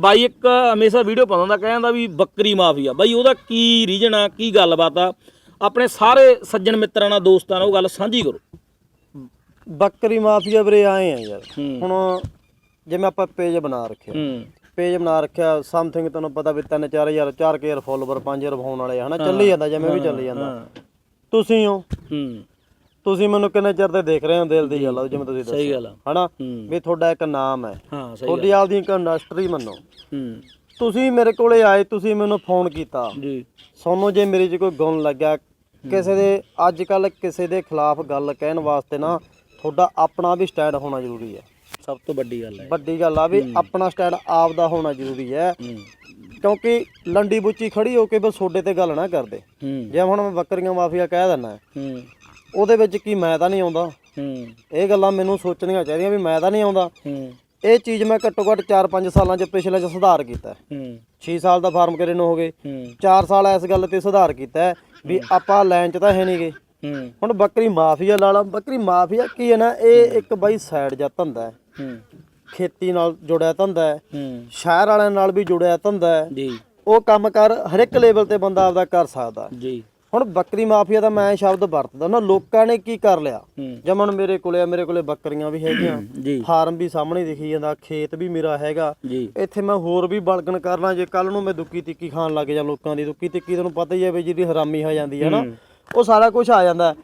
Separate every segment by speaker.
Speaker 1: ਬਾਈ ਇੱਕ ਹਮੇਸ਼ਾ ਵੀਡੀਓ ਪਾਉਂਦਾ ਹੁੰਦਾ ਕਹਿੰਦਾ ਵੀ ਬੱਕਰੀ ਮਾਫੀਆ। ਬਾਈ ਉਹਦਾ ਕੀ ਰੀਜਨ ਆ ਕੀ ਗੱਲਬਾਤ ਆ? ਆਪਣੇ ਸਾਰੇ ਸੱਜਣ ਮਿੱਤਰਾਂ ਨਾਲ ਦੋਸਤਾਂ ਨਾਲ ਉਹ ਗੱਲ ਸਾਂਝੀ ਕਰੋ।
Speaker 2: ਬੱਕਰੀ ਮਾਫੀਆ ਵੀਰੇ ਆਏ ਆ ਯਾਰ।
Speaker 1: ਹੂੰ।
Speaker 2: ਹੁਣ ਜਿਵੇਂ ਆਪਾਂ ਪੇਜ ਬਣਾ ਰੱਖਿਆ।
Speaker 1: ਹੂੰ।
Speaker 2: ਪੇਜ ਬਣਾ ਰੱਖਿਆ ਸਮਥਿੰਗ ਤੁਹਾਨੂੰ ਪਤਾ ਵੀ 3 4000 4000 ਫਾਲੋਵਰ 5000 ਹੋਣ ਵਾਲੇ ਹਨਾ? ਚੱਲੀ ਜਾਂਦਾ ਜਿਵੇਂ ਵੀ ਚੱਲੀ ਜਾਂਦਾ। ਤੁਸੀਂ ਹੋ?
Speaker 1: ਹੂੰ।
Speaker 2: ਤੁਸੀਂ ਮੈਨੂੰ ਕਿੰਨੇ ਚਿਰ ਤੇ ਦੇਖ ਰਹੇ ਹੋ ਦਿਲ ਦੀ ਗੱਲ ਆ ਜਿਵੇਂ ਤੁਸੀਂ
Speaker 1: ਸਹੀ
Speaker 2: ਦੱਸਿਆ।
Speaker 1: ਗੱਲ ਆ।
Speaker 2: ਹਨਾ?
Speaker 1: ਹੂੰ।
Speaker 2: ਵੀ ਤੁਹਾਡਾ ਇੱਕ ਨਾਮ ਹੈ।
Speaker 1: ਹਾਂ ਸਹੀ
Speaker 2: ਤੁਹਾਡੀ ਆਪਦੀ ਇੱਕ ਇੰਡਸਟਰੀ ਮੰਨੋ।
Speaker 1: ਹੂੰ।
Speaker 2: ਤੁਸੀਂ ਮੇਰੇ ਕੋਲੇ ਆਏ ਤੁਸੀਂ ਮੈਨੂੰ ਫੋਨ ਕੀਤਾ।
Speaker 1: ਜੀ।
Speaker 2: ਸੋਨੂੰ ਜੇ ਮੇਰੇ 'ਚ ਕੋਈ ਗੁਣ ਲੱਗਿਆ ਕਿਸੇ ਦੇ ਅੱਜ ਕੱਲ ਕਿਸੇ ਦੇ ਖਿਲਾਫ ਗੱਲ ਕਹਿਣ ਵਾਸਤੇ ਨਾ ਤੁਹਾਡਾ ਆਪਣਾ ਵੀ ਸਟੈਂਡ ਹੋਣਾ ਜ਼ਰੂਰੀ ਹੈ।
Speaker 1: ਸਭ ਤੋਂ ਵੱਡੀ ਗੱਲ ਹੈ।
Speaker 2: ਵੱਡੀ ਗੱਲ ਆ ਵੀ ਆਪਣਾ ਸਟੈਂਡ ਆਪ ਦਾ ਹੋਣਾ ਜ਼ਰੂਰੀ ਹੈ।
Speaker 1: ਹੂੰ।
Speaker 2: ਕਿਉਂਕਿ ਲੰਡੀ ਬੁੱਚੀ ਖੜੀ ਹੋ ਕੇ ਬਸ ਤੁਹਾਡੇ ਤੇ ਗੱਲ ਨਾ ਕਰਦੇ।
Speaker 1: ਹੂੰ।
Speaker 2: ਜੇ ਹੁਣ ਮੈਂ ਬੱਕਰੀਆਂ ਮਾਫੀਆ ਕਹਿ ਦਿੰਦਾ।
Speaker 1: ਹੂੰ।
Speaker 2: ਉਹਦੇ ਵਿੱਚ ਕੀ ਮੈਂ ਤਾਂ ਨਹੀਂ ਆਉਂਦਾ।
Speaker 1: ਹੂੰ।
Speaker 2: ਇਹ ਗੱਲਾਂ ਮੈਨੂੰ ਸੋਚਣੀਆਂ ਚਾਹੀਦੀਆਂ ਵੀ ਮੈਂ ਤਾਂ ਨਹੀਂ ਆਉਂਦਾ।
Speaker 1: ਹੂੰ।
Speaker 2: ਇਹ ਚੀਜ਼ ਮੈਂ ਘੱਟੋ ਘੱਟ 4-5 ਸਾਲਾਂ 'ਚ ਪਿਛਲੇ 'ਚ ਸੁਧਾਰ ਕੀਤਾ ਹੈ।
Speaker 1: ਹੂੰ।
Speaker 2: 6 ਸਾਲ ਦਾ ਫਾਰਮ ਕਰੇ ਨੂੰ ਹੋ ਗਏ?
Speaker 1: ਹੂੰ।
Speaker 2: 4 ਸਾਲ ਇਸ ਗੱਲ ਤੇ ਸੁਧਾਰ ਕੀਤਾ ਵੀ ਆਪਾਂ ਲਾਈਨ 'ਚ ਤਾਂ ਹੈ ਨਹੀਂਗੇ।
Speaker 1: ਹੂੰ।
Speaker 2: ਹੁਣ ਬੱਕਰੀ ਮਾਫੀਆ ਲਾ ਲਾ ਬੱਕਰੀ ਮਾਫੀਆ ਕੀ ਹੈ ਨਾ ਇਹ ਇੱਕ ਬਾਈ ਸਾਈਡ ਜਾਂ ਧੰਦਾ ਹੈ।
Speaker 1: ਹੂੰ।
Speaker 2: ਖੇਤੀ ਨਾਲ ਜੁੜਿਆ ਧੰਦਾ ਹੈ।
Speaker 1: ਹੂੰ।
Speaker 2: ਸ਼ਹਿਰ ਵਾਲਿਆਂ ਨਾਲ ਵੀ ਜੁੜਿਆ ਧੰਦਾ ਹੈ।
Speaker 1: ਜੀ।
Speaker 2: ਉਹ ਕੰਮ ਕਰ ਹਰ ਇੱਕ ਲੈਵਲ ਤੇ ਬੰਦਾ ਆਪਦਾ ਕਰ ਸਕਦਾ
Speaker 1: ਜੀ।
Speaker 2: ਹੁਣ ਬੱਕਰੀ ਮਾਫੀਆ ਦਾ ਮੈਂ ਸ਼ਬਦ ਵਰਤਦਾ ਨਾ ਲੋਕਾਂ ਨੇ ਕੀ ਕਰ ਲਿਆ? ਜਮਨ ਮੇਰੇ ਕੋਲੇ ਆ ਮੇਰੇ ਕੋਲੇ ਬੱਕਰੀਆਂ ਵੀ ਹੈਗੀਆਂ। ਫਾਰਮ ਵੀ ਸਾਹਮਣੇ ਦਿਖੀ ਜਾਂਦਾ ਖੇਤ ਵੀ ਮੇਰਾ ਹੈਗਾ। ਇੱਥੇ ਮੈਂ ਹੋਰ ਵੀ ਬਲਗਣ ਕਰਨਾ ਜੇ ਕੱਲ ਨੂੰ ਮੈਂ ਦੁੱਕੀ ਤਿੱਕੀ ਖਾਣ ਲੱਗ ਜਾ ਲੋਕਾਂ ਦੀ ਦੁੱਕੀ ਤਿੱਕੀ ਤੁਹਾਨੂੰ ਪਤਾ ਹੀ ਹੈ ਵੀ ਜਿਹੜੀ ਹਰਾਮੀ ਹੋ ਜਾਂਦੀ ਹੈ ਨਾ ਉਹ ਸਾਰਾ ਕੁਝ ਆ ਜਾਂਦਾ।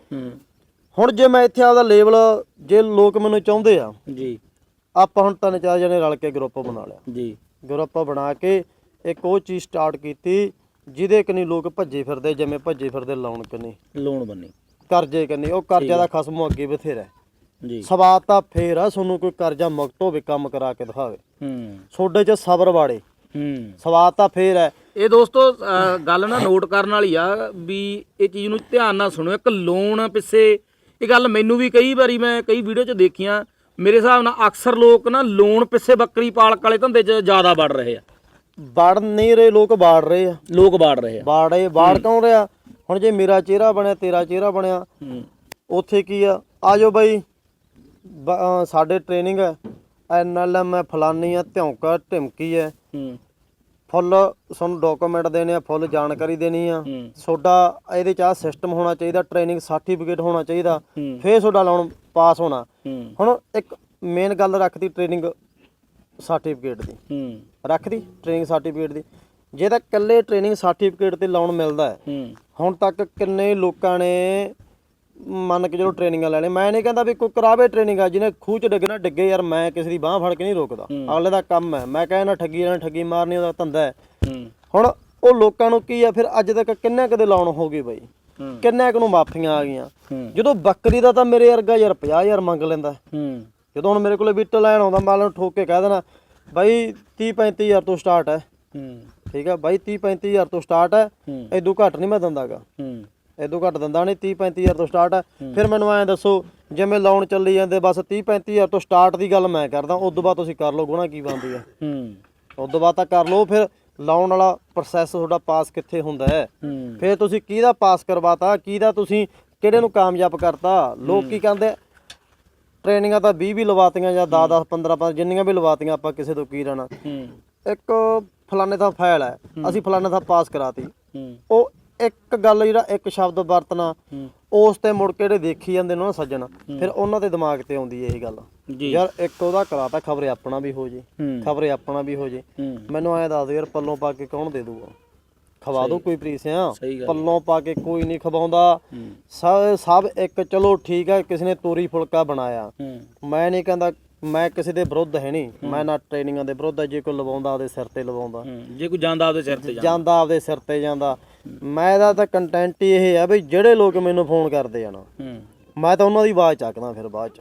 Speaker 2: ਹੁਣ ਜੇ ਮੈਂ ਇੱਥੇ ਆਪਦਾ ਲੇਬਲ ਜੇ ਲੋਕ ਮੈਨੂੰ ਚਾਹੁੰਦੇ ਆ
Speaker 1: ਜੀ।
Speaker 2: ਆਪਾਂ ਹੁਣ ਤਿੰਨ ਚਾਰ ਜਣੇ ਰਲ ਕੇ ਗਰੁੱਪ ਬਣਾ ਲਿਆ।
Speaker 1: ਜੀ।
Speaker 2: ਗਰੁੱਪ ਬਣਾ ਕੇ ਇੱਕ ਉਹ ਚੀਜ਼ ਸਟਾਰਟ ਕੀਤੀ ਜਿਹਦੇ ਕਨੀ ਲੋਕ ਭੱਜੇ ਫਿਰਦੇ ਜਿਵੇਂ ਭੱਜੇ ਫਿਰਦੇ ਲਾਉਣ ਕਨੀ।
Speaker 1: ਲੋਨ ਬੰਨੀ।
Speaker 2: ਕਰਜ਼ੇ ਕਨੀ ਉਹ ਕਰਜ਼ਾ ਦਾ ਖਸਮ ਅੱਗੇ ਬਥੇਰਾ ਹੈ।
Speaker 1: ਜੀ।
Speaker 2: ਸਵਾਦ ਤਾਂ ਫੇਰ ਆ ਤੁਹਾਨੂੰ ਕੋਈ ਕਰਜ਼ਾ ਮੁਕਤ ਹੋਵੇ ਕੰਮ ਕਰਾ ਕੇ ਦਿਖਾਵੇ।
Speaker 1: ਹੂੰ।
Speaker 2: ਤੁਹਾਡੇ 'ਚ ਸਬਰ ਵਾੜੇ
Speaker 1: ਹੂੰ।
Speaker 2: ਸਵਾਦ ਤਾਂ ਫੇਰ ਹੈ।
Speaker 1: ਇਹ ਦੋਸਤੋ ਗੱਲ ਨਾ ਨੋਟ ਕਰਨ ਵਾਲੀ ਆ ਵੀ ਇਹ ਚੀਜ਼ ਨੂੰ ਧਿਆਨ ਨਾਲ ਸੁਣਿਓ ਇੱਕ ਲੋਨ ਪਿੱਛੇ ਇਹ ਗੱਲ ਮੈਨੂੰ ਵੀ ਕਈ ਵਾਰੀ ਮੈਂ ਕਈ ਵੀਡੀਓ 'ਚ ਦੇਖੀਆਂ। ਮੇਰੇ ਹਿਸਾਬ ਨਾਲ ਅਕਸਰ ਲੋਕ ਨਾ ਲੋਨ ਪਿੱਛੇ ਬੱਕਰੀ ਪਾਲਕ ਵਾਲੇ ਧੰਦੇ 'ਚ ਜ਼ਿਆਦਾ ਵੜ ਰਹੇ ਆ।
Speaker 2: ਵੜ ਨਹੀਂ ਰਹੇ ਲੋਕ ਬਾੜ ਰਹੇ ਆ।
Speaker 1: ਲੋਕ ਵੜ ਰਹੇ ਆ।
Speaker 2: ਬਾੜੇ ਬਾੜ ਕੌਣ ਰਿਹਾ? ਹੁਣ ਜੇ ਮੇਰਾ ਚਿਹਰਾ ਬਣਿਆ ਤੇਰਾ ਚਿਹਰਾ ਬਣਿਆ
Speaker 1: ਹੂੰ।
Speaker 2: ਉੱਥੇ ਕੀ ਆ? ਆਜੋ ਬਾਈ। ਬ- ਅਹ ਸਾਡੇ ਟ੍ਰੇਨਿੰਗ ਹੈ। ਐਨਐਲਐਮ ਹੈ ਫਲਾਨੀ ਆ ਧੌਂਕਾ ਢਿਮਕੀ ਹੈ।
Speaker 1: ਹੂੰ।
Speaker 2: ਫੁੱਲ ਤੁਹਾਨੂੰ ਡਾਕੂਮੈਂਟ ਦੇਣੇ ਆ ਫੁੱਲ ਜਾਣਕਾਰੀ ਦੇਣੀ ਆ।
Speaker 1: ਹੂੰ।
Speaker 2: ਤੁਹਾਡਾ ਇਹਦੇ ਚ ਆ ਸਿਸਟਮ ਹੋਣਾ ਚਾਹੀਦਾ ਟ੍ਰੇਨਿੰਗ ਸਰਟੀਫਿਕੇਟ ਹੋਣਾ ਚਾਹੀਦਾ।
Speaker 1: ਹੂੰ।
Speaker 2: ਫੇਰ ਤੁਹਾਡਾ ਲੋਨ ਪਾਸ ਹੋਣਾ।
Speaker 1: ਹੂੰ।
Speaker 2: ਹੁਣ ਇੱਕ ਮੇਨ ਗੱਲ ਰੱਖਦੀ ਟ੍ਰੇਨਿੰਗ ਸਰਟੀਫਿਕੇਟ ਦੀ।
Speaker 1: ਹੂੰ।
Speaker 2: ਰੱਖਦੀ ਟ੍ਰੇਨਿੰਗ ਸਰਟੀਫਿਕੇਟ ਦੀ। ਜੇ ਤਾਂ ਇਕੱਲੇ ਟ੍ਰੇਨਿੰਗ ਸਰਟੀਫਿਕੇਟ ਤੇ ਲੋਨ ਮਿਲਦਾ ਹੈ
Speaker 1: ਹੂੰ।
Speaker 2: ਹੁਣ ਤੱਕ ਕਿੰਨੇ ਲੋਕਾਂ ਨੇ ਮੰਨ ਕੇ ਚਲੋ ਟ੍ਰੇਨਿੰਗਾਂ ਲੈ ਲਈ ਮੈਂ ਨਹੀਂ ਕਹਿੰਦਾ ਵੀ ਕੋਈ ਕਰਾਵੇ ਟ੍ਰੇਨਿੰਗ ਆ ਜਿਹਨੇ ਖੂਹ ਚ ਡਿੱਗਣਾ ਡਿੱਗੇ ਯਾਰ ਮੈਂ ਕਿਸੇ ਦੀ ਬਾਹ ਫੜ ਕੇ ਨਹੀਂ ਰੋਕਦਾ। ਅਗਲੇ ਦਾ ਕੰਮ ਹੈ। ਮੈਂ ਕਹਿੰਦਾ ਠੱਗੀ ਨਾਲ ਠੱਗੀ ਮਾਰਨੀ ਉਹਦਾ ਧੰਦਾ ਹੈ। ਹੁਣ ਉਹ ਲੋਕਾਂ ਨੂੰ ਕੀ ਆ ਫਿਰ ਅੱਜ ਤੱਕ ਕਿੰਨੇ ਕਦੇ ਲਾਉਣ ਹੋ ਗਏ ਬਾਈ? ਕਿੰਨੇ ਕੁ ਨੂੰ ਮਾਫੀਆਂ ਆ ਗਈਆਂ? ਜਦੋਂ ਬੱਕਰੀ ਦਾ ਤਾਂ ਮੇਰੇ ਵਰਗਾ ਯਾਰ 50000 ਮੰਗ ਲੈਂਦਾ।
Speaker 1: ਹੂੰ।
Speaker 2: ਜਦੋਂ ਹੁਣ ਮੇਰੇ ਕੋਲੇ ਬਿੱਟ ਲੈਣ ਆਉਂਦਾ ਮੈਂ ਉਹਨੂੰ ਠੋਕ ਕੇ ਕਹਿ ਦੇਣਾ ਬਾਈ 30 35000 ਤੋਂ ਸਟਾਰਟ ਹੈ।
Speaker 1: ਹੂੰ।
Speaker 2: ਠੀਕ ਹੈ ਬਾਈ 30 35000 ਤੋਂ ਸਟਾਰਟ ਹੈ। ਇਦੋਂ ਘੱਟ ਨਹੀਂ ਮੈਂ ਦਿੰਦਾਗਾ
Speaker 1: ਹੂੰ।
Speaker 2: ਇਦੋਂ ਘੱਟ ਦਿੰਦਾ ਨਹੀਂ 30 35000 ਤੋਂ ਸਟਾਰਟ ਹੈ। ਫਿਰ ਮੈਨੂੰ ਐਂ ਦੱਸੋ ਜਿਵੇਂ ਲਾਉਣ ਚੱਲੀ ਜਾਂਦੇ ਬਸ 30 35000 ਤੋਂ ਸਟਾਰਟ ਦੀ ਗੱਲ ਮੈਂ ਕਰਦਾ ਉਸ ਤੋਂ ਬਾਅਦ ਤੁਸੀਂ ਕਰ ਲਓ ਗੁਣਾ ਕੀ ਬਣਦੀ ਹੈ।
Speaker 1: ਹੂੰ।
Speaker 2: ਉਸ ਤੋਂ ਬਾਅਦ ਤਾਂ ਕਰ ਲਓ ਫਿਰ ਲਾਉਣ ਵਾਲਾ ਪ੍ਰੋਸੈਸ ਤੁਹਾਡਾ ਪਾਸ ਕਿੱਥੇ ਹੁੰਦਾ ਹੈ?
Speaker 1: ਹੂੰ।
Speaker 2: ਫਿਰ ਤੁਸੀਂ ਕਿਹਦਾ ਪਾਸ ਕਰਵਾਤਾ ਕਿਹਦਾ ਤੁਸੀਂ ਕਿਹੜੇ ਨੂੰ ਕਾਮਯਾਬ ਕਰਤਾ? ਲੋਕ ਕੀ ਕਹਿੰਦੇ ਟ੍ਰੇਨਿੰਗਾਂ ਤਾਂ 20 ਵੀ ਲਵਾਤੀਆਂ ਜਾਂ 10 10 15 15 ਜਿੰਨੀਆਂ ਵੀ ਲਵਾਤੀਆਂ ਆਪਾਂ ਕਿਸੇ ਤੋਂ ਕੀ ਰਹਿਣਾ। ਇੱਕ ਫਲਾਣੇ ਦਾ ਫਾਈਲ ਹੈ ਅਸੀਂ ਫਲਾਣੇ ਦਾ ਪਾਸ ਕਰਾਤੀ। ਉਹ ਇੱਕ ਗੱਲ ਜਿਹੜਾ ਇੱਕ ਸ਼ਬਦ ਵਰਤਣਾ ਉਸ ਤੇ ਮੁੜ ਕੇ ਜਿਹੜੇ ਦੇਖੀ ਜਾਂਦੇ ਨੇ ਨਾ ਸੱਜਣ ਫਿਰ ਉਹਨਾਂ ਦੇ ਦਿਮਾਗ ਤੇ ਆਉਂਦੀ ਹੈ ਇਹ ਗੱਲ। ਯਾਰ ਇੱਕ ਉਹਦਾ ਕਰਾਤਾ ਖਬਰੇ ਆਪਣਾ ਵੀ ਹੋ ਜੇ। ਖਬਰੇ ਆਪਣਾ ਵੀ ਹੋ ਜੇ। ਮੈਨੂੰ ਐਂ ਦੱਸ ਯਾਰ ਪੱਲੋਂ ਪਾ ਕੇ ਕੌਣ ਦੇ ਦੂਗਾ? ਖਵਾ ਦੋ ਕੋਈ ਪ੍ਰੀਸਿਆ
Speaker 1: ਸਹੀ ਗੱਲ।
Speaker 2: ਪੱਲੋਂ ਪਾ ਕੇ ਕੋਈ ਨਹੀਂ ਖਵਾਉਂਦਾ। ਸਭ ਇੱਕ ਚਲੋ ਠੀਕ ਹੈ ਕਿਸੇ ਨੇ ਤੋਰੀ ਫੁਲਕਾ ਬਣਾਇਆ।
Speaker 1: ਹੂੰ।
Speaker 2: ਮੈਂ ਨਹੀਂ ਕਹਿੰਦਾ ਮੈਂ ਕਿਸੇ ਦੇ ਵਿਰੁੱਧ ਹੈ ਨਹੀਂ। ਮੈਂ ਨਾ ਟ੍ਰੇਨਿੰਗਾਂ ਦੇ ਵਿਰੁੱਧ ਹੈ ਜੇ ਕੋਈ ਲਵਾਉਂਦਾ ਉਹਦੇ ਸਿਰ ਤੇ ਲਵਾਉਂਦਾ।
Speaker 1: ਹੂੰ। ਜੇ ਕੋਈ ਜਾਂਦਾ ਆਪਦੇ ਸਿਰ ਤੇ ਜਾਂਦਾ।
Speaker 2: ਜਾਂਦਾ ਆਪਦੇ ਸਿਰ ਤੇ ਜਾਂਦਾ। ਮੈਂ ਦਾ ਤਾਂ ਕੰਟੈਂਟ ਹੀ ਇਹ ਹੈ ਵੀ ਜਿਹੜੇ ਲੋਕ ਮੈਨੂੰ ਫੋਨ ਕਰਦੇ ਆ ਨਾ
Speaker 1: ਹੂੰ।
Speaker 2: ਮੈਂ ਤਾਂ ਉਹਨਾਂ ਦੀ ਆਵਾਜ਼ ਚੱਕਦਾ ਫਿਰ ਬਾਅਦ ਚ।